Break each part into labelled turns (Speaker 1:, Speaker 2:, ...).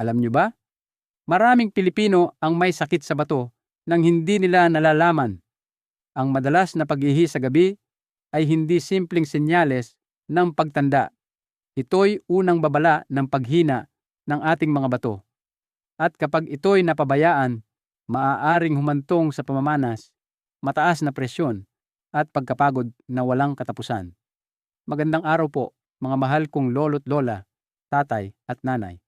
Speaker 1: Alam nyo ba? Maraming Pilipino ang may sakit sa bato nang hindi nila nalalaman. Ang madalas na pag-ihi sa gabi ay hindi simpleng senyales ng pagtanda. Ito'y unang babala ng paghina ng ating mga bato. At kapag ito'y napabayaan, maaaring humantong sa pamamanas, mataas na presyon, at pagkapagod na walang katapusan. Magandang araw po, mga mahal kong lolo't lola, tatay at nanay.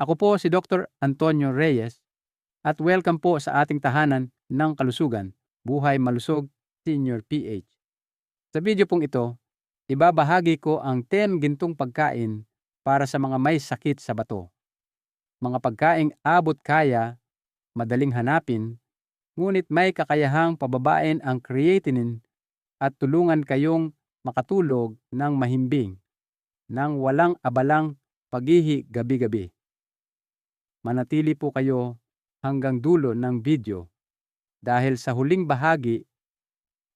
Speaker 1: Ako po si Dr. Antonio Reyes at welcome po sa ating tahanan ng kalusugan, Buhay Malusog Senior PH. Sa video pong ito, ibabahagi ko ang 10 gintong pagkain para sa mga may sakit sa bato. Mga pagkaing abot kaya, madaling hanapin, ngunit may kakayahang pababain ang creatinine at tulungan kayong makatulog ng mahimbing nang walang abalang paghihi gabi-gabi. Manatili po kayo hanggang dulo ng video dahil sa huling bahagi,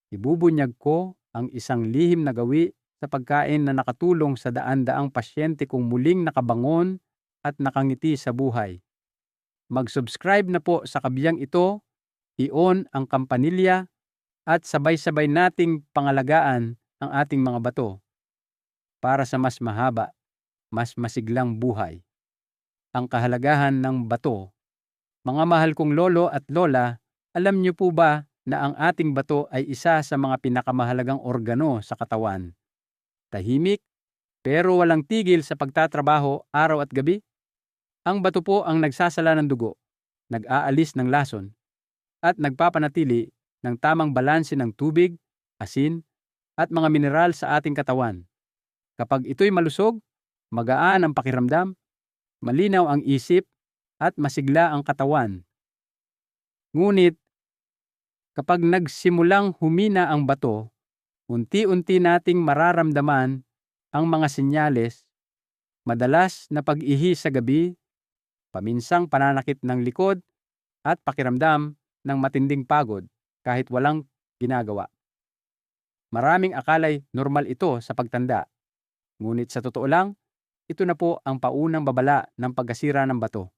Speaker 1: ibubunyag ko ang isang lihim na gawi sa pagkain na nakatulong sa daan-daang pasyente kong muling nakabangon at nakangiti sa buhay. Mag-subscribe na po sa kabiyang ito, i-on ang kampanilya at sabay-sabay nating pangalagaan ang ating mga bato para sa mas mahaba, mas masiglang buhay. Ang kahalagahan ng bato. Mga mahal kong lolo at lola, alam niyo po ba na ang ating bato ay isa sa mga pinakamahalagang organo sa katawan? Tahimik, pero walang tigil sa pagtatrabaho araw at gabi? Ang bato po ang nagsasala ng dugo, nag-aalis ng lason, at nagpapanatili ng tamang balanse ng tubig, asin, at mga mineral sa ating katawan. Kapag ito'y malusog, magaan ang pakiramdam, malinaw ang isip, at masigla ang katawan. Ngunit, kapag nagsimulang humina ang bato, unti-unti nating mararamdaman ang mga senyales, madalas na pag-ihi sa gabi, paminsang pananakit ng likod, at pakiramdam ng matinding pagod kahit walang ginagawa. Maraming akalay normal ito sa pagtanda. Ngunit sa totoo lang, ito na po ang paunang babala ng pagkasira ng bato.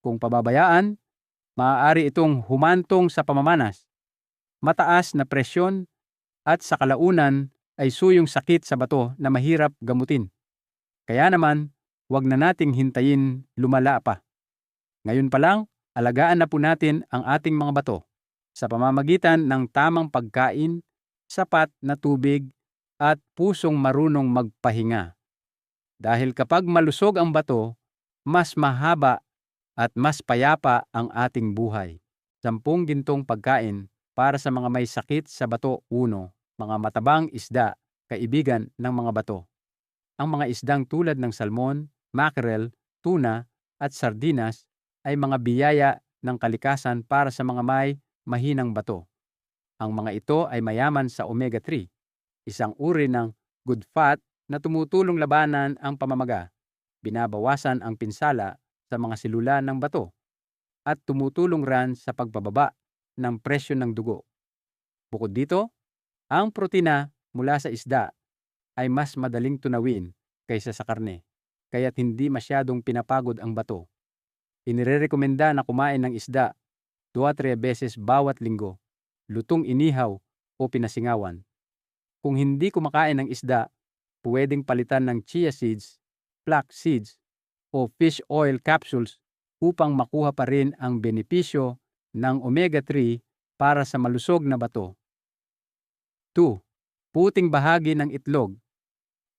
Speaker 1: Kung pababayaan, maaari itong humantong sa pamamanas, mataas na presyon at sa kalaunan ay suyong sakit sa bato na mahirap gamutin. Kaya naman, huwag na nating hintayin lumala pa. Ngayon pa lang, alagaan na po natin ang ating mga bato sa pamamagitan ng tamang pagkain, sapat na tubig, at pusong marunong magpahinga. Dahil kapag malusog ang bato, mas mahaba at mas payapa ang ating buhay. Sampung gintong pagkain para sa mga may sakit sa bato uno, mga matabang isda, kaibigan ng mga bato. Ang mga isdang tulad ng salmon, mackerel, tuna, at sardinas ay mga biyaya ng kalikasan para sa mga may mahinang bato. Ang mga ito ay mayaman sa omega-3, isang uri ng good fat na tumutulong labanan ang pamamaga, binabawasan ang pinsala sa mga selula ng bato, at tumutulong ran sa pagbababa ng presyo ng dugo. Bukod dito, ang protina mula sa isda ay mas madaling tunawin kaysa sa karne, kaya't hindi masyadong pinapagod ang bato. Inirerekomenda na kumain ng isda 2-3 beses bawat linggo, lutong inihaw o pinasingawan. Kung hindi kumakain ng isda, pwedeng palitan ng chia seeds, flax seeds, o fish oil capsules upang makuha pa rin ang benepisyo ng omega-3 para sa malusog na bato. 2. Puting bahagi ng itlog.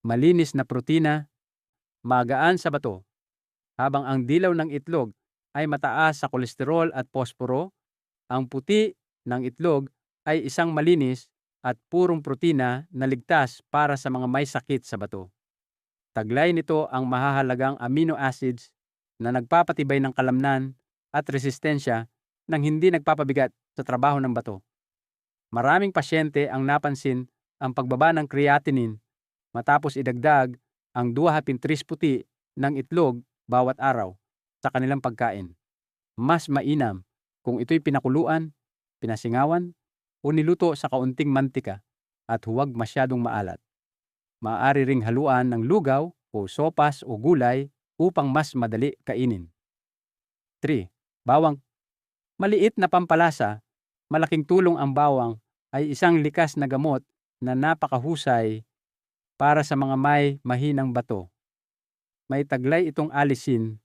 Speaker 1: Malinis na protina, magaan sa bato habang ang dilaw ng itlog ay mataas sa kolesterol at posporo, ang puti ng itlog ay isang malinis at purong protina na ligtas para sa mga may sakit sa bato. Taglay nito ang mahahalagang amino acids na nagpapatibay ng kalamnan at resistensya nang hindi nagpapabigat sa trabaho ng bato. Maraming pasyente ang napansin ang pagbaba ng creatinine matapos idagdag ang 2 hapintris puti ng itlog bawat araw sa kanilang pagkain. Mas mainam kung ito'y pinakuluan, pinasingawan, o niluto sa kaunting mantika at huwag masyadong maalat. Maaari ring haluan ng lugaw o sopas o gulay upang mas madali kainin. 3. Bawang. Maliit na pampalasa, malaking tulong ang bawang ay isang likas na gamot na napakahusay para sa mga may mahinang bato. May taglay itong alisin,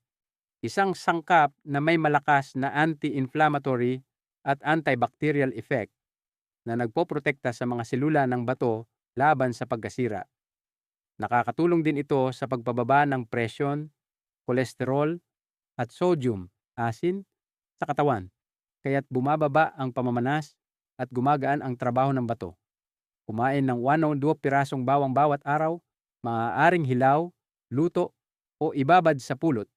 Speaker 1: isang sangkap na may malakas na anti-inflammatory at antibacterial effect na nagpoprotekta sa mga selula ng bato laban sa pagkasira. Nakakatulong din ito sa pagpababa ng presyon, kolesterol, at sodium, asin, sa katawan, kaya't bumababa ang pamamanas at gumagaan ang trabaho ng bato. Kumain ng 1 o 2 pirasong bawang bawat araw, maaaring hilaw, luto, o ibabad sa pulot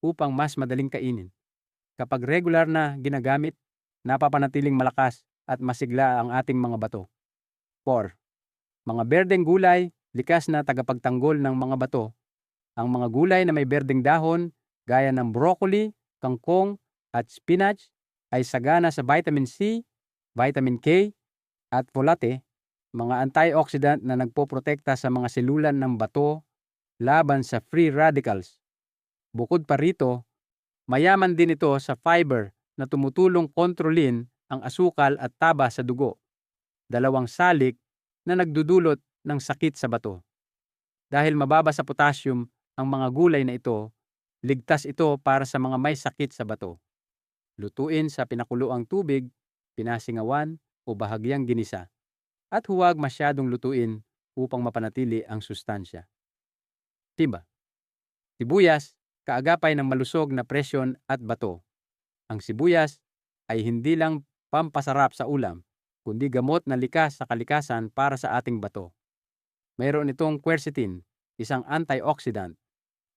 Speaker 1: upang mas madaling kainin. Kapag regular na ginagamit, napapanatiling malakas at masigla ang ating mga bato. 4. Mga berdeng gulay, likas na tagapagtanggol ng mga bato. Ang mga gulay na may berdeng dahon, gaya ng broccoli, kangkong, at spinach, ay sagana sa vitamin C, vitamin K, at folate, mga antioxidant na nagpoprotekta sa mga selulan ng bato laban sa free radicals. Bukod pa rito, mayaman din ito sa fiber na tumutulong kontrolin ang asukal at taba sa dugo, dalawang salik na nagdudulot ng sakit sa bato. Dahil mababa sa potassium ang mga gulay na ito, ligtas ito para sa mga may sakit sa bato. Lutuin sa pinakuluang tubig, pinasingawan o bahagyang ginisa, at huwag masyadong lutuin upang mapanatili ang sustansya. Timba. Sibuyas, kaagapay ng malusog na presyon at bato. Ang sibuyas ay hindi lang pampasarap sa ulam, kundi gamot na likas sa kalikasan para sa ating bato. Mayroon itong quercetin, isang antioxidant,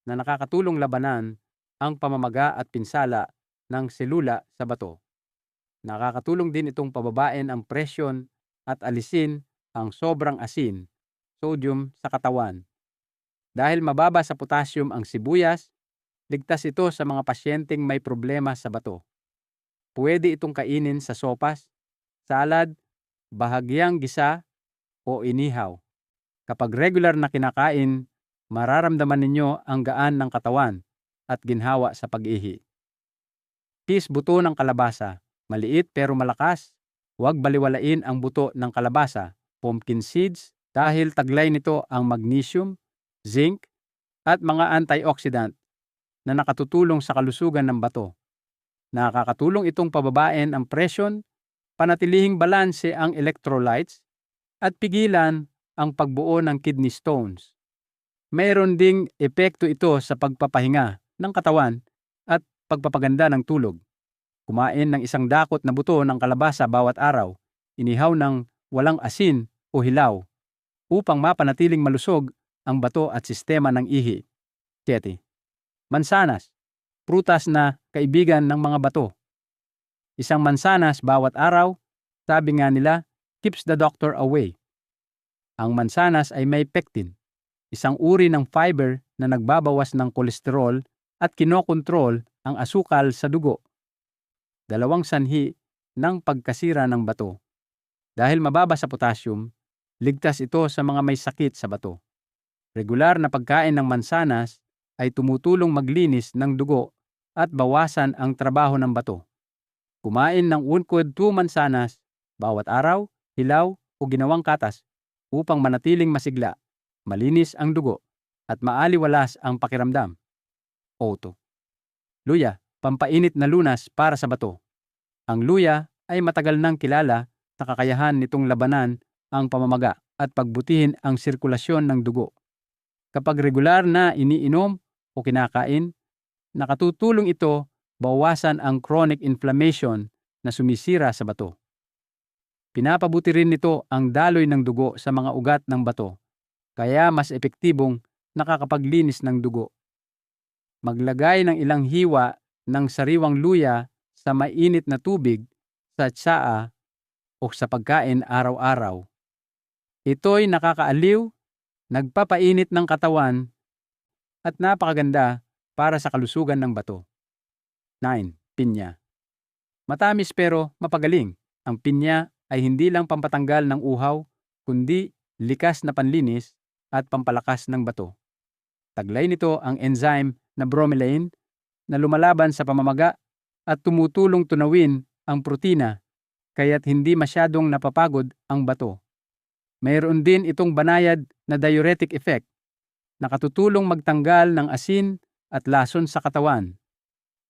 Speaker 1: na nakakatulong labanan ang pamamaga at pinsala ng selula sa bato. Nakakatulong din itong pababain ang presyon at alisin ang sobrang asin, sodium sa katawan dahil mababa sa potassium ang sibuyas, ligtas ito sa mga pasyenteng may problema sa bato. Pwede itong kainin sa sopas, salad, bahagyang gisa, o inihaw. Kapag regular na kinakain, mararamdaman ninyo ang gaan ng katawan at ginhawa sa pag-ihi. Pis buto ng kalabasa, maliit pero malakas. Huwag baliwalain ang buto ng kalabasa, pumpkin seeds, dahil taglay nito ang magnesium, zinc, at mga antioxidant na nakatutulong sa kalusugan ng bato. Nakakatulong itong pababain ang presyon, panatilihing balanse ang electrolytes, at pigilan ang pagbuo ng kidney stones. Mayroon ding epekto ito sa pagpapahinga ng katawan at pagpapaganda ng tulog. Kumain ng isang dakot na buto ng kalabasa bawat araw, inihaw ng walang asin o hilaw, upang mapanatiling malusog ang bato at sistema ng ihi. 7. Mansanas, prutas na kaibigan ng mga bato. Isang mansanas bawat araw, sabi nga nila, keeps the doctor away. Ang mansanas ay may pectin, isang uri ng fiber na nagbabawas ng kolesterol at kinokontrol ang asukal sa dugo. Dalawang sanhi ng pagkasira ng bato. Dahil mababa sa potassium, ligtas ito sa mga may sakit sa bato. Regular na pagkain ng mansanas ay tumutulong maglinis ng dugo at bawasan ang trabaho ng bato. Kumain ng unkod 2 mansanas bawat araw, hilaw o ginawang katas upang manatiling masigla, malinis ang dugo at maaliwalas ang pakiramdam. Oto. Luya, pampainit na lunas para sa bato. Ang luya ay matagal nang kilala sa kakayahan nitong labanan ang pamamaga at pagbutihin ang sirkulasyon ng dugo. Kapag regular na iniinom o kinakain, nakatutulong ito bawasan ang chronic inflammation na sumisira sa bato. Pinapabuti rin nito ang daloy ng dugo sa mga ugat ng bato, kaya mas epektibong nakakapaglinis ng dugo. Maglagay ng ilang hiwa ng sariwang luya sa mainit na tubig sa tsaa o sa pagkain araw-araw. Ito'y nakakaaliw nagpapainit ng katawan at napakaganda para sa kalusugan ng bato. 9. Pinya. Matamis pero mapagaling. Ang pinya ay hindi lang pampatanggal ng uhaw, kundi likas na panlinis at pampalakas ng bato. Taglay nito ang enzyme na bromelain na lumalaban sa pamamaga at tumutulong tunawin ang protina kaya't hindi masyadong napapagod ang bato. Mayroon din itong banayad na diuretic effect na katutulong magtanggal ng asin at lason sa katawan.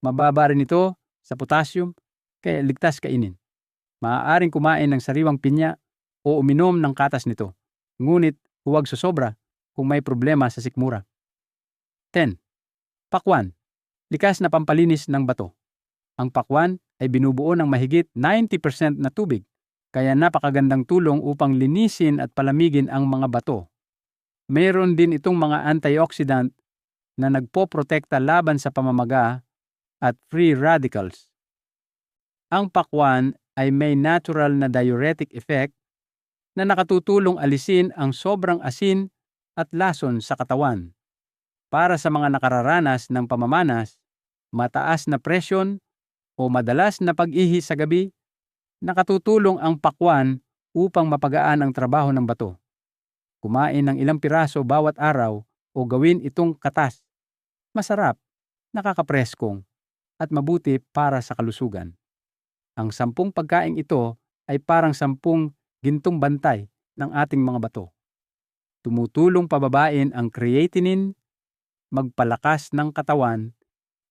Speaker 1: Mababa rin ito sa potassium kaya ligtas kainin. Maaaring kumain ng sariwang pinya o uminom ng katas nito. Ngunit huwag susobra kung may problema sa sikmura. 10. Pakwan. Likas na pampalinis ng bato. Ang pakwan ay binubuo ng mahigit 90% na tubig, kaya napakagandang tulong upang linisin at palamigin ang mga bato. Mayroon din itong mga antioxidant na nagpoprotekta laban sa pamamaga at free radicals. Ang pakwan ay may natural na diuretic effect na nakatutulong alisin ang sobrang asin at lason sa katawan. Para sa mga nakararanas ng pamamanas, mataas na presyon o madalas na pag-ihi sa gabi, nakatutulong ang pakwan upang mapagaan ang trabaho ng bato. Kumain ng ilang piraso bawat araw o gawin itong katas. Masarap, nakakapreskong, at mabuti para sa kalusugan. Ang sampung pagkain ito ay parang sampung gintong bantay ng ating mga bato. Tumutulong pababain ang creatinine magpalakas ng katawan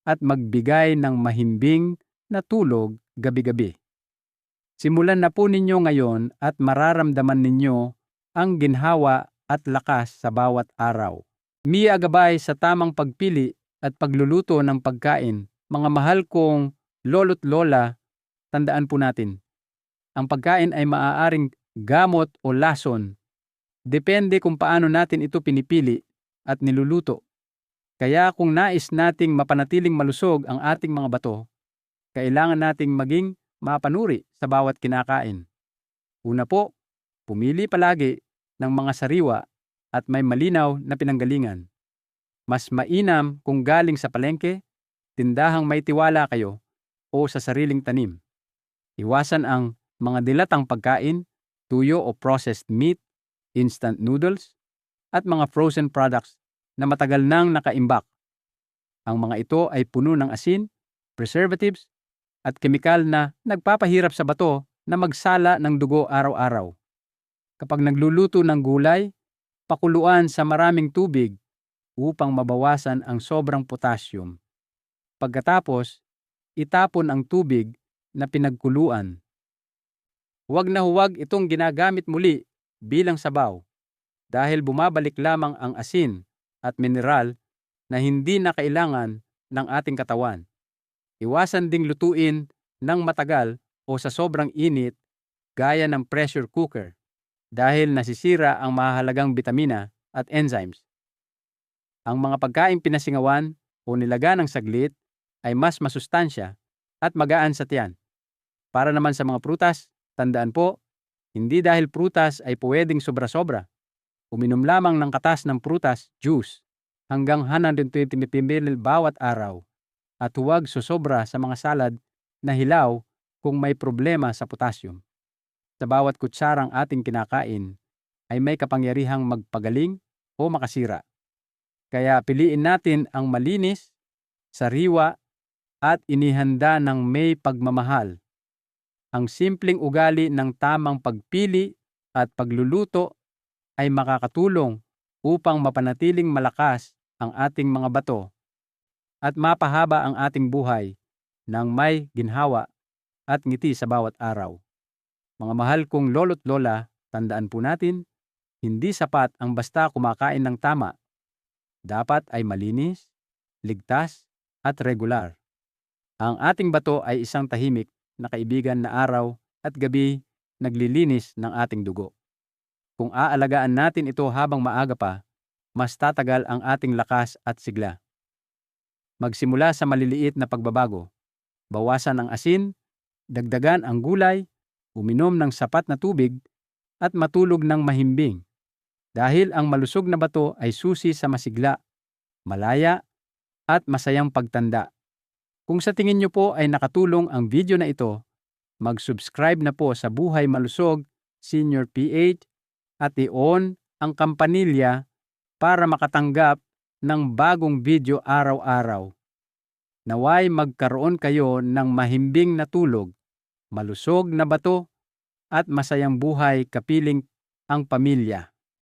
Speaker 1: at magbigay ng mahimbing na tulog gabi-gabi. Simulan na po ninyo ngayon at mararamdaman ninyo ang ginhawa at lakas sa bawat araw. Miya gabay sa tamang pagpili at pagluluto ng pagkain. Mga mahal kong lolo't lola, tandaan po natin. Ang pagkain ay maaaring gamot o lason. Depende kung paano natin ito pinipili at niluluto. Kaya kung nais nating mapanatiling malusog ang ating mga bato, kailangan nating maging mapanuri sa bawat kinakain. Una po, pumili palagi ng mga sariwa at may malinaw na pinanggalingan. Mas mainam kung galing sa palengke, tindahang may tiwala kayo o sa sariling tanim. Iwasan ang mga dilatang pagkain, tuyo o processed meat, instant noodles, at mga frozen products na matagal nang nakaimbak. Ang mga ito ay puno ng asin, preservatives, at kemikal na nagpapahirap sa bato na magsala ng dugo araw-araw. Kapag nagluluto ng gulay, pakuluan sa maraming tubig upang mabawasan ang sobrang potassium. Pagkatapos, itapon ang tubig na pinagkuluan. Huwag na huwag itong ginagamit muli bilang sabaw dahil bumabalik lamang ang asin at mineral na hindi na kailangan ng ating katawan. Iwasan ding lutuin ng matagal o sa sobrang init gaya ng pressure cooker dahil nasisira ang mahalagang bitamina at enzymes. Ang mga pagkain pinasingawan o nilaga ng saglit ay mas masustansya at magaan sa tiyan. Para naman sa mga prutas, tandaan po, hindi dahil prutas ay pwedeng sobra-sobra Uminom lamang ng katas ng prutas, juice, hanggang 120 ml bawat araw. At huwag susobra sa mga salad na hilaw kung may problema sa potassium. Sa bawat kutsarang ating kinakain ay may kapangyarihang magpagaling o makasira. Kaya piliin natin ang malinis, sariwa, at inihanda ng may pagmamahal. Ang simpleng ugali ng tamang pagpili at pagluluto ay makakatulong upang mapanatiling malakas ang ating mga bato at mapahaba ang ating buhay ng may ginhawa at ngiti sa bawat araw. Mga mahal kong lolo't lola, tandaan po natin, hindi sapat ang basta kumakain ng tama. Dapat ay malinis, ligtas, at regular. Ang ating bato ay isang tahimik na kaibigan na araw at gabi naglilinis ng ating dugo. Kung aalagaan natin ito habang maaga pa, mas tatagal ang ating lakas at sigla. Magsimula sa maliliit na pagbabago. Bawasan ang asin, dagdagan ang gulay, uminom ng sapat na tubig, at matulog ng mahimbing. Dahil ang malusog na bato ay susi sa masigla, malaya, at masayang pagtanda. Kung sa tingin nyo po ay nakatulong ang video na ito, mag-subscribe na po sa Buhay Malusog Senior PH at i-on ang kampanilya para makatanggap ng bagong video araw-araw. Naway magkaroon kayo ng mahimbing na tulog, malusog na bato, at masayang buhay kapiling ang pamilya.